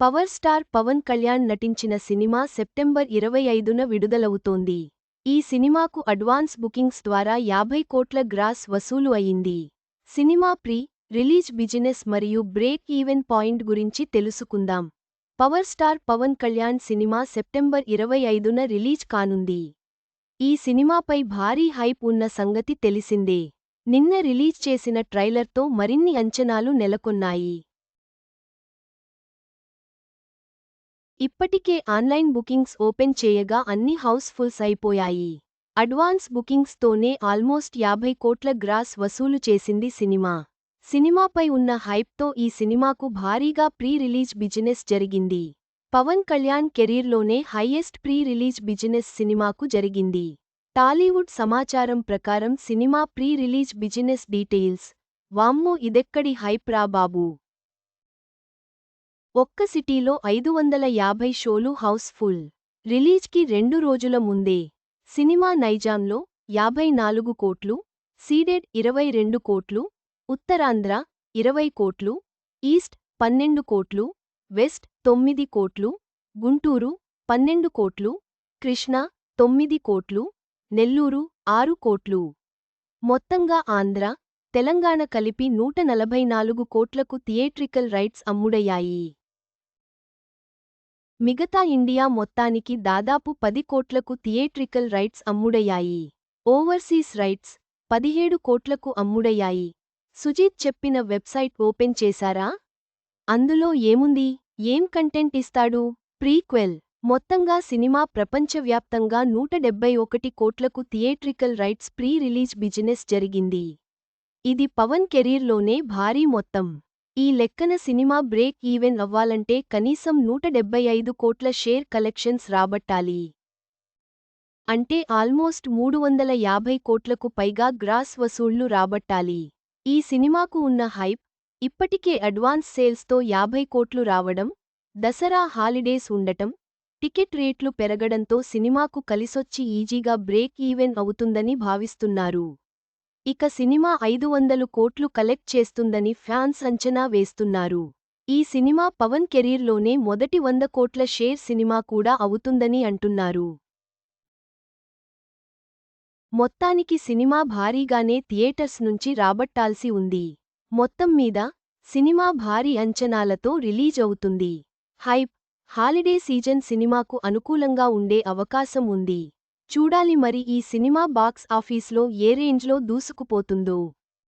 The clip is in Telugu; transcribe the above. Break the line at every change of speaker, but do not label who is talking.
పవర్ స్టార్ పవన్ కళ్యాణ్ నటించిన సినిమా సెప్టెంబర్ ఇరవై ఐదున విడుదలవుతోంది. ఈ సినిమాకు అడ్వాన్స్ బుకింగ్స్ ద్వారా యాభై కోట్ల గ్రాస్ వసూలు అయింది. సినిమా ప్రీ రిలీజ్ బిజినెస్ మరియు బ్రేక్ ఈవెన్ పాయింట్ గురించి తెలుసుకుందాం. Power star Pawan Kalyan cinema September ఇరవై ఐదున రిలీజ్ కానుంది. ఈ సినిమాపై భారీ హైప్ ఉన్న సంగతి తెలిసిందే. నిన్న రిలీజ్ చేసిన ట్రైలర్తో మరిన్ని అంచనాలు నెలకొన్నాయి. ఇప్పటికే ఆన్లైన్ బుకింగ్స్ ఓపెన్ చేయగా అన్ని హౌస్ఫుల్స్ అయిపోయాయి. అడ్వాన్స్ బుకింగ్స్తోనే ఆల్మోస్ట్ యాభై కోట్ల గ్రాస్ వసూలు చేసింది సినిమా. సినిమాపై ఉన్న హైప్తో ఈ సినిమాకు భారీగా ప్రీ రిలీజ్ బిజినెస్ జరిగింది. పవన్ కళ్యాణ్ కెరీర్లోనే హైయెస్ట్ ప్రీ రిలీజ్ బిజినెస్ సినిమాకు జరిగింది. టాలీవుడ్ సమాచారం ప్రకారం cinema pre release business details వామ్మో ఇదెక్కడి హైప్ రా బాబూ? ఒక్క సిటీలో ఐదు వందల యాభై షోలు హౌస్ఫుల్. రిలీజ్కి రెండు రోజుల ముందే. సినిమా నైజాంలో యాభై నాలుగు కోట్లు సీడెడ్ ఇరవై రెండు కోట్లు ఉత్తరాంధ్ర ఇరవై కోట్లు ఈస్ట్ పన్నెండు కోట్లు వెస్ట్ తొమ్మిది కోట్లు గుంటూరు పన్నెండు కోట్లు కృష్ణా తొమ్మిది కోట్లు నెల్లూరు ఆరు కోట్లు. మొత్తంగా ఆంధ్ర తెలంగాణ కలిపి నూట నలభై నాలుగు కోట్లకు థియేట్రికల్ రైట్స్ అమ్ముడయ్యాయి. మిగతా ఇండియా మొత్తానికి దాదాపు పది కోట్లకు థియేట్రికల్ రైట్స్ అమ్ముడయ్యాయి. ఓవర్సీస్ రైట్స్ పదిహేడు కోట్లకు అమ్ముడయ్యాయి. సుజీత్ చెప్పిన వెబ్సైట్ ఓపెన్ చేశారా? అందులో ఏముంది? ఏం కంటెంట్ ఇస్తాడు? ప్రీక్వెల్ మొత్తంగా సినిమా ప్రపంచవ్యాప్తంగా నూట డెబ్బై ఒకటి కోట్లకు theatrical rights pre release business జరిగింది. ఇది పవన్ కెరీర్లోనే భారీ మొత్తం. ఈ లెక్కన సినిమా బ్రేక్ ఈవెన్ అవ్వాలంటే కనీసం నూట డెబ్బై ఐదు కోట్ల షేర్ కలెక్షన్స్ రాబట్టాలి. అంటే ఆల్మోస్ట్ మూడు వందల యాభై కోట్లకు పైగా గ్రాస్ వసూళ్ళు రాబట్టాలి. ఈ సినిమాకు ఉన్న హైప్ ఇప్పటికే అడ్వాన్స్ సేల్స్తో యాభై కోట్లు రావడం దసరా హాలిడేస్ ఉండటం టికెట్ రేట్లు పెరగడంతో సినిమాకు కలిసొచ్చి ఈజీగా బ్రేక్ ఈవెన్ అవుతుందని భావిస్తున్నారు. ఇక సినిమా ఐదు వందలు కోట్లు కలెక్ట్ చేస్తుందని ఫ్యాన్స్ అంచనా వేస్తున్నారు. ఈ సినిమా పవన్ కెరీర్లోనే మొదటి వంద కోట్ల షేర్ సినిమా కూడా అవుతుందని అంటున్నారు. మొత్తానికి సినిమా భారీగానే థియేటర్స్ నుంచి రాబట్టాల్సి ఉంది. మొత్తం మీద సినిమా భారీ అంచనాలతో రిలీజ్ అవుతుంది. హైప్ హాలిడే సీజన్ సినిమాకు అనుకూలంగా ఉండే అవకాశం ఉంది. చూడాలి మరి ఈ సినిమా బాక్స్ ఆఫీస్లో ఏ రేంజ్లో దూసుకుపోతుందో.